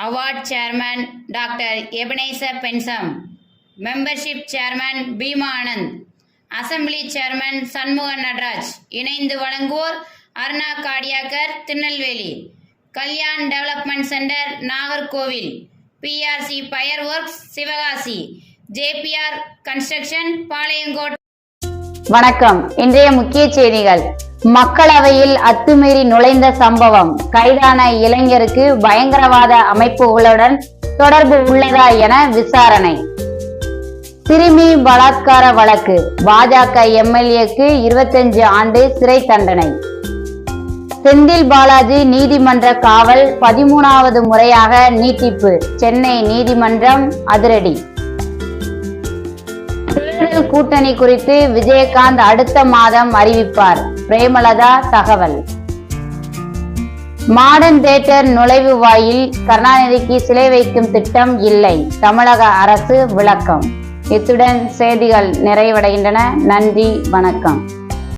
Award chairman doctor Ebenezer Bensam membership chairman Bheema Anand assembly chairman Shanmugan Nataraj இணைந்து வழங்குவோர் Aruna Gadiyakar Tirunelveli Kalyan development centre Nagercoil BRC fire works Sivakasi JBR construction Palayamkottai வணக்கம். இன்றைய முக்கிய செய்திகள். மக்களவையில் அத்துமீறி நுழைந்த சம்பவம். கைதான இளைஞருக்கு பயங்கரவாத அமைப்புகளுடன் தொடர்பு உள்ளதா என விசாரணை. சிறுமி பலாத்கார வழக்கு. பாஜக எம்எல்ஏக்கு இருபத்தஞ்சு ஆண்டு சிறை தண்டனை. செந்தில் பாலாஜி நீதிமன்ற காவல் பதிமூணாவது முறையாக நீட்டிப்பு. சென்னை நீதிமன்றம் அதிரடி. தேர்தல் கூட்டணி குறித்து விஜயகாந்த் அடுத்த மாதம் அறிவிப்பார். பிரேமலதா தகவல். மாடர்ன் தேட்டர் நுழைவு வாயில் கருணாநிதிக்கு சிலை வைக்கும் திட்டம் இல்லை. தமிழக அரசு விளக்கம். இத்துடன் செய்திகள் நிறைவடைகின்றன. நன்றி வணக்கம்.